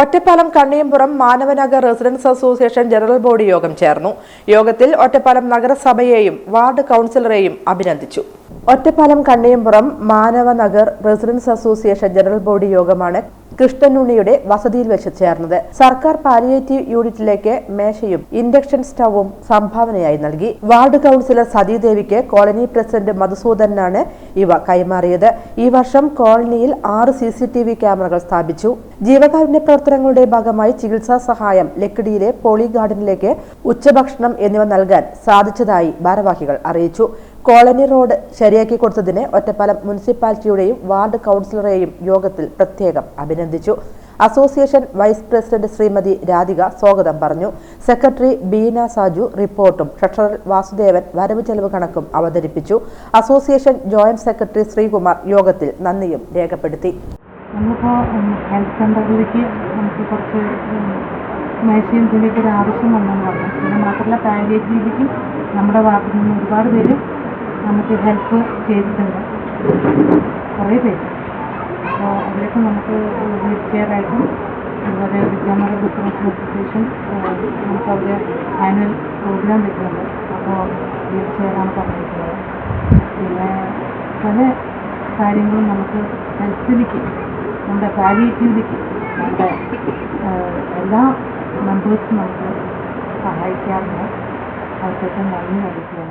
Ottapalam Kanniyampuram Manavanagar residence association general body യോഗം ചേർന്നു. യോഗത്തിൽ ഒറ്റപ്പാലം നഗരസഭയെയും വാർഡ് കൗൺസിലറെയും അഭിനന്ദിച്ചു. Ottapalam Kanniyampuram Manavanagar residence association general body യോഗമാണ് കൃഷ്ണനുണ്ണിയുടെ വസതിയിൽ വെച്ച് ചേർന്നത്. സർക്കാർ പാലിയേറ്റീവ് യൂണിറ്റിലേക്ക് മേശയും ഇൻഡക്ഷൻ സ്റ്റവും സംഭാവനയായി നൽകി. വാർഡ് കൗൺസിലർ സതീദേവിക്ക് കോളനി പ്രസിഡന്റ് മധുസൂദനാണ് ഇവ കൈമാറിയത്. ഈ വർഷം കോളനിയിൽ ആറ് സി സി ടി വി ക്യാമറകൾ സ്ഥാപിച്ചു. ജീവകാരുണ്യ പ്രവർത്തനങ്ങളുടെ ഭാഗമായി ചികിത്സാ സഹായം ലക്കിടിയിലെ പോളി ഗാർഡനിലേക്ക് ഉച്ചഭക്ഷണം എന്നിവ നൽകാൻ സാധിച്ചതായി ഭാരവാഹികൾ അറിയിച്ചു. കോളനി റോഡ് ശരിയാക്കി കൊടുത്തതിന് ഒറ്റപ്പാലം മുനിസിപ്പാലിറ്റിയുടെയും വാർഡ് കൗൺസിലറെയും യോഗത്തിൽ പ്രത്യേകം അഭിനന്ദിച്ചു. Association vice president Shrimati Radhika സ്വാഗതം പറഞ്ഞു. സെക്രട്ടറി ബീന സാജു റിപ്പോർട്ടും ട്രഷറർ വാസുദേവൻ വരവ് ചെലവ് കണക്കും അവതരിപ്പിച്ചു. അസോസിയേഷൻ ജോയിന്റ് സെക്രട്ടറി ശ്രീകുമാർ യോഗത്തിൽ നന്ദിയും രേഖപ്പെടുത്തി. നമ്മളിപ്പോൾ ഹെൽത്ത് സെന്ററിലേക്ക് നമുക്ക് കുറച്ച് മേശയും തുണിയൊക്കെ ഒരു ആവശ്യം വന്നെന്ന് പറഞ്ഞു. പിന്നെ മാത്രമല്ല പാലിയേറ്റീവിലേക്കും നമ്മുടെ ഭാഗത്തു നിന്ന് ഒരുപാട് പേര് നമുക്ക് ഹെൽപ്പ് ചെയ്തിട്ടുണ്ട്. കുറേ പേര്. അപ്പോൾ അതിലേക്ക് നമുക്ക് വീൽ ചെയറായിട്ടും അതുപോലെ വിദ്യാമര ബിസിനസ് അസോസിയേഷൻ നമുക്ക് അവിടെ ആനുവൽ പ്രോഗ്രാം വെക്കുന്നുണ്ട്. അപ്പോൾ വീൽ ചെയറാണ് പറഞ്ഞിട്ടുള്ളത് പിന്നെ പല കാര്യങ്ങളും നമുക്ക് ഹെൽത്തിലേക്ക് നമ്മുടെ പാലിയേറ്റീവിലേക്ക് നമ്മുടെ എല്ലാ മെമ്പേഴ്സും നമുക്ക് സഹായിക്കാറുണ്ട്. അവർക്കൊക്കെ നന്ദി അറിയിക്കുക